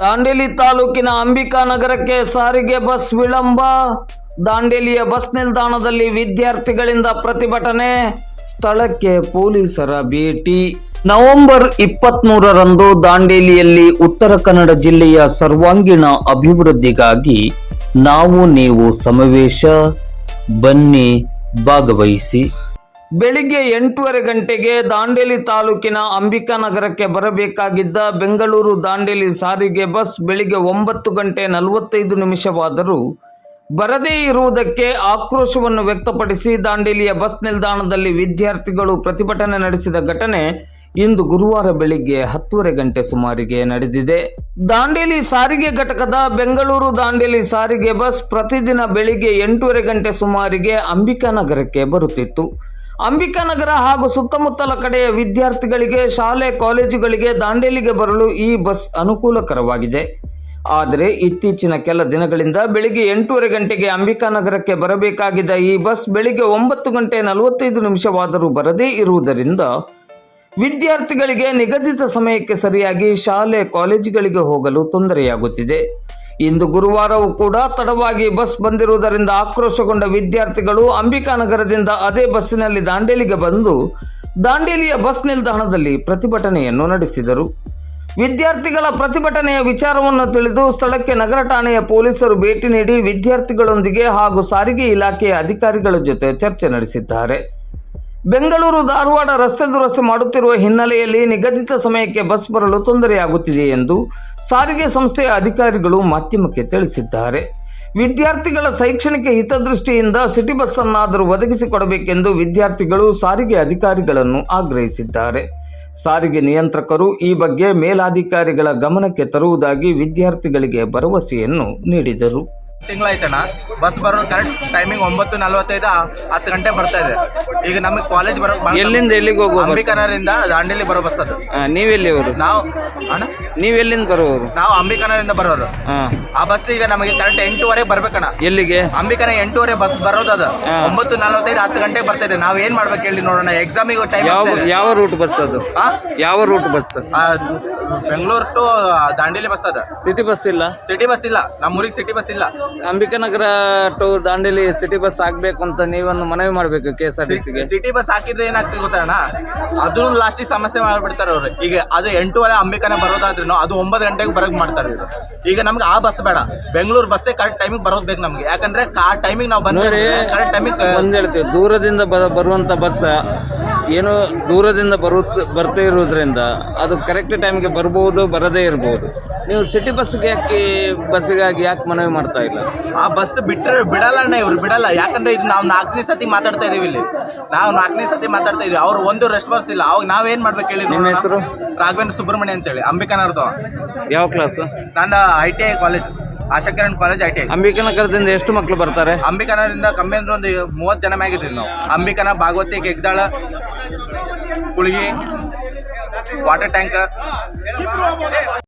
ದಾಂಡೇಲಿ ತಾಲೂಕಿನ ಅಂಬಿಕಾ ನಗರಕ್ಕೆ ಸಾರಿಗೆ ಬಸ್ ವಿಳಂಬ. ದಾಂಡೇಲಿಯ ಬಸ್ ನಿಲ್ದಾಣದಲ್ಲಿ ವಿದ್ಯಾರ್ಥಿಗಳಿಂದ ಪ್ರತಿಭಟನೆ. ಸ್ಥಳಕ್ಕೆ ಪೊಲೀಸರ ಭೇಟಿ. ನವೆಂಬರ್ ಇಪ್ಪತ್ಮೂರರಂದು ದಾಂಡೇಲಿಯಲ್ಲಿ ಉತ್ತರ ಕನ್ನಡ ಜಿಲ್ಲೆಯ ಸರ್ವಾಂಗೀಣ ಅಭಿವೃದ್ಧಿಗಾಗಿ ನಾವು ನೀವು ಸಮಾವೇಶ. ಬನ್ನಿ ಭಾಗವಹಿಸಿ. ಬೆಳಿಗ್ಗೆ ಎಂಟೂವರೆ ಗಂಟೆಗೆ ದಾಂಡೇಲಿ ತಾಲೂಕಿನ ಅಂಬಿಕಾ ನಗರಕ್ಕೆ ಬರಬೇಕಾಗಿದ್ದ ಬೆಂಗಳೂರು ದಾಂಡೇಲಿ ಸಾರಿಗೆ ಬಸ್ ಬೆಳಿಗ್ಗೆ ಒಂಬತ್ತು ಗಂಟೆ ನಲವತ್ತೈದು ನಿಮಿಷವಾದರೂ ಬರದೇ ಇರುವುದಕ್ಕೆ ಆಕ್ರೋಶವನ್ನು ವ್ಯಕ್ತಪಡಿಸಿ ದಾಂಡೇಲಿಯ ಬಸ್ ನಿಲ್ದಾಣದಲ್ಲಿ ವಿದ್ಯಾರ್ಥಿಗಳು ಪ್ರತಿಭಟನೆ ನಡೆಸಿದ ಘಟನೆ ಇಂದು ಗುರುವಾರ ಬೆಳಿಗ್ಗೆ ಹತ್ತೂವರೆ ಗಂಟೆ ಸುಮಾರಿಗೆ ನಡೆದಿದೆ. ದಾಂಡೇಲಿ ಸಾರಿಗೆ ಘಟಕದ ಬೆಂಗಳೂರು ದಾಂಡೇಲಿ ಸಾರಿಗೆ ಬಸ್ ಪ್ರತಿದಿನ ಬೆಳಿಗ್ಗೆ ಎಂಟೂವರೆ ಗಂಟೆ ಸುಮಾರಿಗೆ ಅಂಬಿಕಾ ನಗರಕ್ಕೆ ಬರುತ್ತಿತ್ತು. ಅಂಬಿಕಾ ನಗರ ಹಾಗೂ ಸುತ್ತಮುತ್ತಲ ಕಡೆಯ ವಿದ್ಯಾರ್ಥಿಗಳಿಗೆ, ಶಾಲೆ, ಕಾಲೇಜುಗಳಿಗೆ, ದಾಂಡೇಲಿಗೆ ಬರಲು ಈ ಬಸ್ ಅನುಕೂಲಕರವಾಗಿದೆ. ಆದರೆ ಇತ್ತೀಚಿನ ಕೆಲ ದಿನಗಳಿಂದ ಬೆಳಿಗ್ಗೆ ಎಂಟೂವರೆ ಗಂಟೆಗೆ ಅಂಬಿಕಾ ನಗರಕ್ಕೆ ಬರಬೇಕಾಗಿದ್ದ ಈ ಬಸ್ ಬೆಳಿಗ್ಗೆ ಒಂಬತ್ತು ಗಂಟೆ ನಲವತ್ತೈದು ನಿಮಿಷವಾದರೂ ಬರದೇ ಇರುವುದರಿಂದ ವಿದ್ಯಾರ್ಥಿಗಳಿಗೆ ನಿಗದಿತ ಸಮಯಕ್ಕೆ ಸರಿಯಾಗಿ ಶಾಲೆ, ಕಾಲೇಜುಗಳಿಗೆ ಹೋಗಲು ತೊಂದರೆಯಾಗುತ್ತಿದೆ. ಇಂದು ಗುರುವಾರವೂ ಕೂಡ ತಡವಾಗಿ ಬಸ್ ಬಂದಿರುವುದರಿಂದ ಆಕ್ರೋಶಗೊಂಡ ವಿದ್ಯಾರ್ಥಿಗಳು ಅಂಬಿಕಾ ನಗರದಿಂದ ಅದೇ ಬಸ್ಸಿನಲ್ಲಿ ದಾಂಡೇಲಿಗೆ ಬಂದು ದಾಂಡೇಲಿಯ ಬಸ್ ನಿಲ್ದಾಣದಲ್ಲಿ ಪ್ರತಿಭಟನೆಯನ್ನು ನಡೆಸಿದರು. ವಿದ್ಯಾರ್ಥಿಗಳ ಪ್ರತಿಭಟನೆಯ ವಿಚಾರವನ್ನು ತಿಳಿದು ಸ್ಥಳಕ್ಕೆ ನಗರ ಠಾಣೆಯ ಪೊಲೀಸರು ಭೇಟಿ ನೀಡಿ ವಿದ್ಯಾರ್ಥಿಗಳೊಂದಿಗೆ ಹಾಗೂ ಸಾರಿಗೆ ಇಲಾಖೆಯ ಅಧಿಕಾರಿಗಳ ಜೊತೆ ಚರ್ಚೆ ನಡೆಸಿದ್ದಾರೆ. ಬೆಂಗಳೂರು ಧಾರವಾಡ ರಸ್ತೆ ದುರಸ್ತಿ ಮಾಡುತ್ತಿರುವ ಹಿನ್ನೆಲೆಯಲ್ಲಿ ನಿಗದಿತ ಸಮಯಕ್ಕೆ ಬಸ್ ಬರಲು ತೊಂದರೆಯಾಗುತ್ತಿದೆ ಎಂದು ಸಾರಿಗೆ ಸಂಸ್ಥೆಯ ಅಧಿಕಾರಿಗಳು ಮಾಧ್ಯಮಕ್ಕೆ ತಿಳಿಸಿದ್ದಾರೆ. ವಿದ್ಯಾರ್ಥಿಗಳ ಶೈಕ್ಷಣಿಕ ಹಿತದೃಷ್ಟಿಯಿಂದ ಸಿಟಿ ಬಸ್ ಅನ್ನಾದರೂ ಒದಗಿಸಿಕೊಡಬೇಕೆಂದು ವಿದ್ಯಾರ್ಥಿಗಳು ಸಾರಿಗೆ ಅಧಿಕಾರಿಗಳನ್ನು ಆಗ್ರಹಿಸಿದ್ದಾರೆ. ಸಾರಿಗೆ ನಿಯಂತ್ರಕರು ಈ ಬಗ್ಗೆ ಮೇಲಾಧಿಕಾರಿಗಳ ಗಮನಕ್ಕೆ ತರುವುದಾಗಿ ವಿದ್ಯಾರ್ಥಿಗಳಿಗೆ ಭರವಸೆಯನ್ನು ನೀಡಿದರು. ತಿಂಗಳಾಯ್ತಣ್ಣ. ಬಸ್ ಬರೋದು ಕರೆಕ್ಟ್ ಟೈಮಿಂಗ್ ಒಂಬತ್ತು ನಲವತ್ತೈದು ಹತ್ತು ಗಂಟೆ ಬರ್ತಾ ಇದೆ. ಈಗ ನಮಗೆ ಕಾಲೇಜ್ ಬರೋ ಎಲ್ಲಿಂದ ಎಲ್ಲಿಗೆ ಹೋಗುವ ಬಸ್? ಅಂಬಿಕಾನಗರಿಂದ ದಾಂಡೇಲಿ ಬರೋ ಬಸ್ ಅದು. ನೀವೆಲ್ಲಿ ಅವರು ನಾವು ಅಣ್ಣ? ನೀವೆಲ್ಲಿಂದ ಬರುವವರು? ನಾವು ಅಂಬಿಕನರಿಂದ ಬರೋರು ಹಾ ಆ ಬಸ್ ಈಗ ನಮಗೆ ಕರೆಕ್ಟ್ ಎಂಟೂವರೆ ಬರ್ಬೇಕಣ್ಣ. ಎಲ್ಲಿಗೆ? ಅಂಬಿಕನ ಎಂಟೂವರೆ ಬಸ್ ಬರೋದು ಅದು. ಹಾ. ಒಂಬತ್ತು ನಲವತ್ತೈದು ಹತ್ತು ಗಂಟೆ ಬರ್ತಾ ಇದೆ. ನಾವು ಏನ್ ಮಾಡ್ಬೇಕು ಹೇಳಿ ನೋಡೋಣ. ಎಕ್ಸಾಮಿಗೆ ಟೈಮ್ ಯಾವ ಯಾವ ರೂಟ್ ಬಸ್ ಅದು? ಯಾವ route bus Bengaluru to Dandeli bus ಅದ. ಸಿಟಿ ಬಸ್ ಇಲ್ಲ? ಸಿಟಿ ಬಸ್ ಇಲ್ಲ. ನಮ್ಮೂರಿಗೆ ಸಿಟಿ ಬಸ್ ಇಲ್ಲ. Ambikanagar to Dandeli city bus ಆಗ್ಬೇಕು ಅಂತ ನೀವೊಂದು ಮನವಿ ಮಾಡ್ಬೇಕು ಕೆ ಎಸ್ ಆರ್ ಟಿ ಸಿಗೆ ಸಿಟಿ ಬಸ್ ಹಾಕಿದ್ರೆ ಏನಾಗ್ತದೆ ಗೊತ್ತಣ್ಣ ಅದು ಲಾಸ್ಟಿಗೆ ಸಮಸ್ಯೆ ಮಾಡ್ಬಿಡ್ತಾರೆ ಅವ್ರು. ಈಗ ಅದು ಎಂಟೂವರೆ ಅಂಬಿಕಾನ ಬರೋದಾದ್ರೂ ಅದು ಒಂಬತ್ತು ಗಂಟೆಗೆ ಬರೋಕ್ ಮಾಡ್ತಾರೆ ಇವರು. ಈಗ ನಮ್ಗೆ ಆ ಬಸ್ ಬೇಡ. ಬೆಂಗಳೂರು ಬಸ್ಸೇ ಕರೆಕ್ಟ್ ಟೈಮಿಗೆ ಬರೋದು ಬೇಕು ನಮ್ಗೆ. ಯಾಕಂದ್ರೆ ಆ ಟೈಮಿಗೆ ನಾವು ಬಂದ್ರೆ ಕರೆಕ್ಟ್ ಟೈಮಿಗೆ ಒಂದ್ ಹೇಳ್ತೀವಿ. ದೂರದಿಂದ ಬರುವಂತ ಬಸ್ ಏನು ದೂರದಿಂದ ಬರುತ್ತೆ ಬರ್ತಾ ಇರೋದ್ರಿಂದ ಅದು ಕರೆಕ್ಟ್ ಟೈಮ್ಗೆ ಬರ್ಬೋದು ಬರದೇ ಇರ್ಬೋದು. ನೀವು ಸಿಟಿ ಬಸ್ಗೆ ಯಾಕೆ ಬಸ್ಸಿಗಾಗಿ ಯಾಕೆ ಮನವಿ ಮಾಡ್ತಾ ಇಲ್ಲ? ಆ ಬಸ್ ಬಿಟ್ಟರೆ ಬಿಡಲ್ಲ ಅಣ್ಣ ಇವ್ರು ಬಿಡಲ್ಲ. ಯಾಕಂದ್ರೆ ಇದು ನಾವು ನಾಲ್ಕನೇ ಸತಿ ಮಾತಾಡ್ತಾ ಇದೀವಿ ಇಲ್ಲಿ. ನಾವು ನಾಲ್ಕನೇ ಸತಿ ಮಾತಾಡ್ತಾ ಇದೀವಿ. ಅವ್ರು ಒಂದು ರೆಸ್ಪಾನ್ಸ್ ಇಲ್ಲ. ಅವಾಗ ನಾವೇನ್ ಮಾಡ್ಬೇಕು ಹೇಳಿ ನಿಮ್ಮ ಹೆಸರು? ರಾಘವೇಂದ್ರ ಸುಬ್ರಹ್ಮಣ್ಯ ಅಂತೇಳಿ. ಅಂಬಿಕಾನರ್ದು ಯಾವ ಕ್ಲಾಸ್ ನಾನು I T I college Ashakiran college I T I ಅಂಬಿಕಾನಗರದಿಂದ ಎಷ್ಟು ಮಕ್ಕಳು ಬರ್ತಾರೆ? ಅಂಬಿಕಾನಗರದಿಂದ ಕಮ್ಮಿ ಅಂದ್ರೆ ಒಂದು ಮೂವತ್ತು ಜನ ಮ್ಯಾಗಿದ್ರಿ ನಾವು. ಅಂಬಿಕಾನ ಭಾಗವತಿ ಕೆಗ್ದಾಳ ಕುಳಿಗಿ ವಾಟರ್ ಟ್ಯಾಂಕರ್